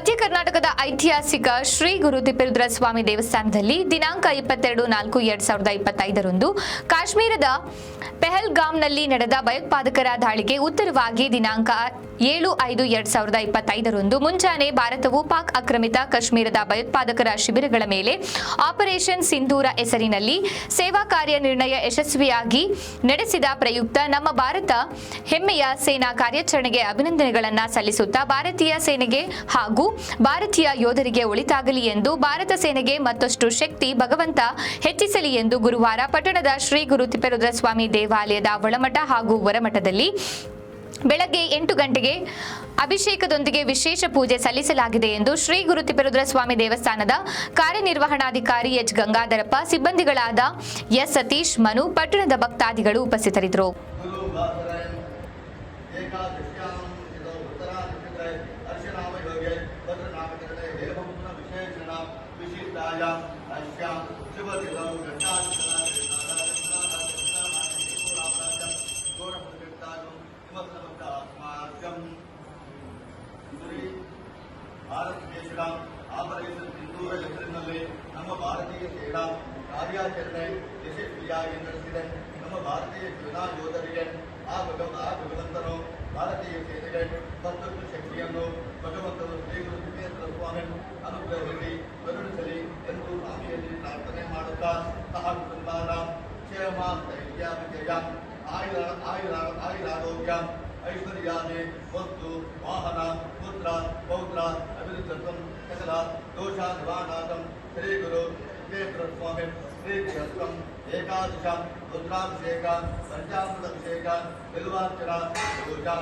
ಮಧ್ಯ ಕರ್ನಾಟಕದ ಐತಿಹಾಸಿಕ ಶ್ರೀ ಗುರು ತಿಪ್ಪಿರುದ್ರ ಸ್ವಾಮಿ ದೇವಸ್ಥಾನದಲ್ಲಿ ದಿನಾಂಕ ಇಪ್ಪತ್ತೆರಡು ನಾಲ್ಕು ಎರಡ್ ಸಾವಿರದ ಇಪ್ಪತ್ತೈದರಂದು ಕಾಶ್ಮೀರದ ಪೆಹಲ್ಗಾಮ್ನಲ್ಲಿ ನಡೆದ ಭಯೋತ್ಪಾದಕರ ದಾಳಿಗೆ ಉತ್ತರವಾಗಿ ದಿನಾಂಕ ಏಳು ಐದು ಎರಡ್ ಸಾವಿರದ ಇಪ್ಪತ್ತೈದರಂದು ಮುಂಜಾನೆ ಭಾರತವು ಪಾಕ್ ಆಕ್ರಮಿತ ಕಾಶ್ಮೀರದ ಭಯೋತ್ಪಾದಕರ ಶಿಬಿರಗಳ ಮೇಲೆ ಆಪರೇಷನ್ ಸಿಂಧೂರ ಹೆಸರಿನಲ್ಲಿ ಸೇವಾ ಕಾರ್ಯ ನಿರ್ಣಯ ಯಶಸ್ವಿಯಾಗಿ ನಡೆಸಿದ ಪ್ರಯುಕ್ತ ನಮ್ಮ ಭಾರತ ಹೆಮ್ಮೆಯ ಸೇನಾ ಕಾರ್ಯಾಚರಣೆಗೆ ಅಭಿನಂದನೆಗಳನ್ನು ಸಲ್ಲಿಸುತ್ತಾ ಭಾರತೀಯ ಸೇನೆಗೆ ಹಾಗೂ ಭಾರತೀಯ ಯೋಧರಿಗೆ ಒಳಿತಾಗಲಿ ಎಂದು ಭಾರತ ಸೇನೆಗೆ ಮತ್ತಷ್ಟು ಶಕ್ತಿ ಭಗವಂತ ಹೆಚ್ಚಿಸಲಿ ಎಂದು ಗುರುವಾರ ಪಟ್ಟಣದ ಶ್ರೀ ಗುರು ತಿಪ್ಪೇರುದ್ರ ಸ್ವಾಮಿ ದೇವಾಲಯದ ಒಳಮಠ ಹಾಗೂ ಹೊರಮಠದಲ್ಲಿ ಬೆಳಗ್ಗೆ ಎಂಟು ಗಂಟೆಗೆ ಅಭಿಷೇಕದೊಂದಿಗೆ ವಿಶೇಷ ಪೂಜೆ ಸಲ್ಲಿಸಲಾಗಿದೆ ಎಂದು ಶ್ರೀ ಗುರು ತಿಪರುದ್ರ ಸ್ವಾಮಿ ದೇವಸ್ಥಾನದ ಕಾರ್ಯನಿರ್ವಹಣಾಧಿಕಾರಿ ಎಚ್ ಗಂಗಾಧರಪ್ಪ, ಸಿಬ್ಬಂದಿಗಳಾದ ಎಸ್ ಸತೀಶ್, ಮನು, ಪಟ್ಟಣದ ಭಕ್ತಾದಿಗಳು ಉಪಸ್ಥಿತರಿದ್ದರು. ಭಾರತ ದೇಶದ ಆಪರೇಷನ್ ಸಿಂಧೂರ ಹೆಸರಿನಲ್ಲಿ ನಮ್ಮ ಭಾರತೀಯ ಸೇನಾ ಕಾರ್ಯಾಚರಣೆ ಯಶಸ್ವಿಯಾಗಿ ನಡೆಸಿದೆ ನಮ್ಮ ಭಾರತೀಯ ಸೇನಾ ಯೋಧರಿಗೆ ಆ ಭಗವ ಆ ಭಗವಂತನು ಭಾರತೀಯ ಸೇನೆಗೆ ಮತ್ತಷ್ಟು ಶಕ್ತಿಯನ್ನು ಭಗವಂತನು ಶ್ರೀ ಗುರು ಸಿದ್ದೇಶ್ವರ ಸ್ವಾಮಿ ಅನುಗ್ರಹಿಸಿ ಕರುಣಿಸಲಿ ಎಂದು ಸ್ವಾಮಿಯಲ್ಲಿ ಪ್ರಾರ್ಥನೆ ಮಾಡುತ್ತಾ, ಸಹ ಕುಟುಂಬಾನ ಕ್ಷೇಮ ಸ್ಥೈರ್ಯ ವಿಜಯ. ಆಯುರ ಆಯುರ, ಆಯುರಾರೋಗ್ಯ, ಐಶ್ವರ್ಯಾದಿ, ವಸ್ತು, ವಾಹನ, ಪುತ್ರ, ಪೌತ್ರ सर्वदा अभिरुचत्वं सकला दोषानिवारणार्थं श्रीगुरु वेङ्कटस्वामि श्रीगुरुत्वम् एकादश रुद्राभिषेक पञ्चामृताभिषेक बिल्वार्चना पूजा